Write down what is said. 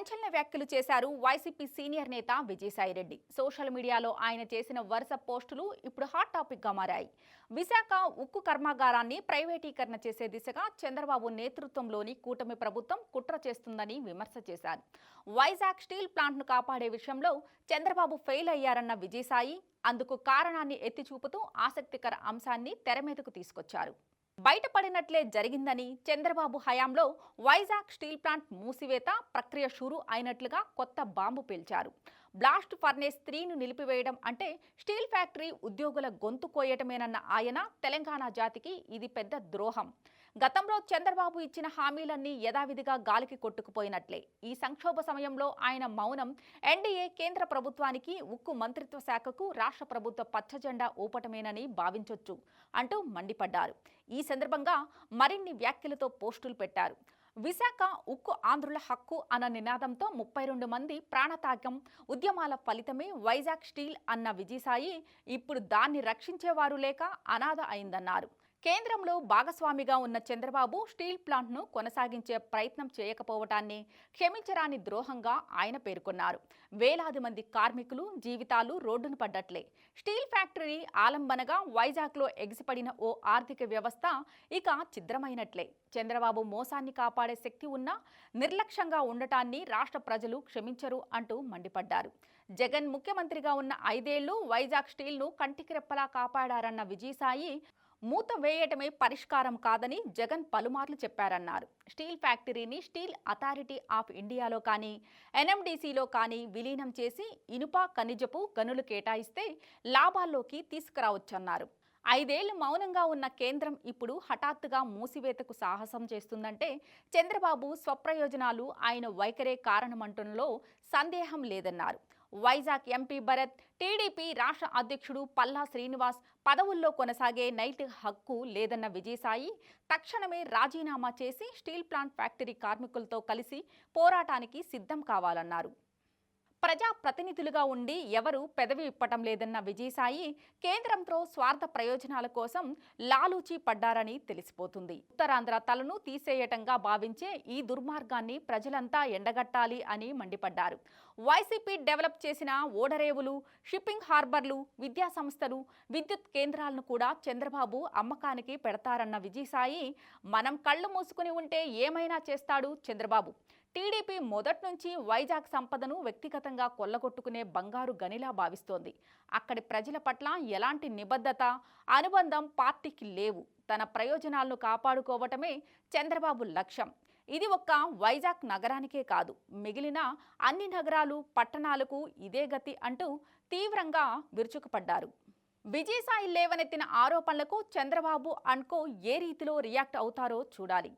సంచలన వ్యాఖ్యలు చేశారు వైసీపీ సీనియర్ నేత విజయసాయిరెడ్డి సోషల్ మీడియాలో ఆయన చేసిన వరుస పోస్టులు ఇప్పుడు హాట్ టాపిక్గా మారాయి. విశాఖ ఉక్కు కర్మాగారాన్ని ప్రైవేటీకరణ చేసే దిశగా చంద్రబాబు నేతృత్వంలోని కూటమి ప్రభుత్వం కుట్ర చేస్తుందని విమర్శ చేశారు. వైజాగ్ స్టీల్ ప్లాంట్ను కాపాడే విషయంలో చంద్రబాబు ఫెయిల్ అయ్యారన్న విజయసాయి అందుకు కారణాన్ని ఎత్తి చూపుతూ ఆసక్తికర అంశాన్ని తెర మీదకు తీసుకొచ్చారు. బయటపడినట్లే జరిగిందని చంద్రబాబు హయాంలో వైజాగ్ స్టీల్ ప్లాంట్ మూసివేత ప్రక్రియ షురు అయినట్లుగా కొత్త బాంబు పేల్చారు. బ్లాస్ట్ ఫర్నేస్ త్రీను నిలిపివేయడం అంటే స్టీల్ ఫ్యాక్టరీ ఉద్యోగుల గొంతు కోయటమేనన్న ఆయన తెలంగాణ జాతికి ఇది పెద్ద ద్రోహం. గతంలో చంద్రబాబు ఇచ్చిన హామీలన్నీ యథావిధిగా గాలికి కొట్టుకుపోయినట్లే. ఈ సంక్షోభ సమయంలో ఆయన మౌనం ఎన్డీఏ కేంద్ర ప్రభుత్వానికి ఉక్కు మంత్రిత్వ శాఖకు రాష్ట్ర ప్రభుత్వ పచ్చజెండా ఊపటమేనని భావించొచ్చు అంటూ మండిపడ్డారు. ఈ సందర్భంగా మరిన్ని వ్యాఖ్యలతో పోస్టులు పెట్టారు. విశాఖ ఉక్కు ఆంధ్రుల హక్కు అన్న నినాదంతో ముప్పై రెండు మంది ప్రాణతాగం ఉద్యమాల ఫలితమే వైజాగ్ స్టీల్ అన్న విజయసాయి ఇప్పుడు దాన్ని రక్షించేవారు లేక అనాథ అయిందన్నారు. కేంద్రంలో భాగస్వామిగా ఉన్న చంద్రబాబు స్టీల్ ప్లాంట్ను కొనసాగించే ప్రయత్నం చేయకపోవటాన్ని క్షమించరాని ద్రోహంగా ఆయన పేర్కొన్నారు. వేలాది మంది కార్మికులు జీవితాలు రోడ్డును పడ్డట్లే. స్టీల్ ఫ్యాక్టరీ ఆలంబనగా వైజాగ్లో ఎగిసిపడిన ఓ ఆర్థిక వ్యవస్థ ఇక ఛిద్రమైనట్లే. చంద్రబాబు మోసాన్ని కాపాడే శక్తి ఉన్నా నిర్లక్ష్యంగా ఉండటాన్ని రాష్ట్ర ప్రజలు క్షమించరు అంటూ మండిపడ్డారు. జగన్ ముఖ్యమంత్రిగా ఉన్న ఐదేళ్ళు వైజాగ్ స్టీల్ను కంటికి రెప్పలా కాపాడారన్న విజయసాయి మూత వేయటమే పరిష్కారం కాదని జగన్ పలుమార్లు చెప్పారన్నారు. స్టీల్ ఫ్యాక్టరీని స్టీల్ అథారిటీ ఆఫ్ ఇండియాలో కానీ ఎన్ఎండిసిలో కానీ విలీనం చేసి ఇనుప ఖనిజపు గనులు కేటాయిస్తే లాభాల్లోకి తీసుకురావచ్చన్నారు. ఐదేళ్ళు మౌనంగా ఉన్న కేంద్రం ఇప్పుడు హఠాత్తుగా మూసివేతకు సాహసం చేస్తుందంటే చంద్రబాబు స్వప్రయోజనాలు ఆయన వైఖరే కారణమంటంలో సందేహం లేదన్నారు. వైజాగ్ ఎంపీ భరత్ టీడీపీ రాష్ట్ర అధ్యక్షుడు పల్లా శ్రీనివాస్ పదవుల్లో కొనసాగే నైతిక హక్కు లేదన్న విజయసాయి తక్షణమే రాజీనామా చేసి స్టీల్ ప్లాంట్ ఫ్యాక్టరీ కార్మికులతో కలిసి పోరాటానికి సిద్ధం కావాలన్నారు. ప్రజా ప్రతినిధులుగా ఉండి ఎవరు పెదవి ఇప్పటం లేదన్న విజయసాయి కేంద్రంతో స్వార్థ ప్రయోజనాల కోసం లాలూచి పడ్డారని తెలిసిపోతుంది. ఉత్తరాంధ్ర తలను తీసేయటంగా భావించే ఈ దుర్మార్గాన్ని ప్రజలంతా ఎండగట్టాలి అని మండిపడ్డారు. వైసీపీ డెవలప్ చేసిన ఓడరేవులు షిప్పింగ్ హార్బర్లు విద్యా సంస్థలు విద్యుత్ కేంద్రాలను కూడా చంద్రబాబు అమ్మకానికి పెడతారన్న విజయసాయి మనం కళ్ళు మూసుకుని ఉంటే ఏమైనా చేస్తాడు చంద్రబాబు. టీడీపీ మొదటి నుంచి వైజాగ్ సంపదను వ్యక్తిగతంగా కొల్లగొట్టుకునే బంగారు గనిలా భావిస్తోంది. అక్కడి ప్రజల పట్ల ఎలాంటి నిబద్ధత అనుబంధం పార్టీకి లేవు. తన ప్రయోజనాలను కాపాడుకోవటమే చంద్రబాబు లక్ష్యం. ఇది ఒక్క వైజాగ్ నగరానికే కాదు. మిగిలిన అన్ని నగరాలు పట్టణాలకు ఇదే గతి అంటూ తీవ్రంగా విరుచుకుపడ్డారు. విజయసాయి లేవనెత్తిన ఆరోపణలకు చంద్రబాబు అండ్కో ఏ రీతిలో రియాక్ట్ అవుతారో చూడాలి.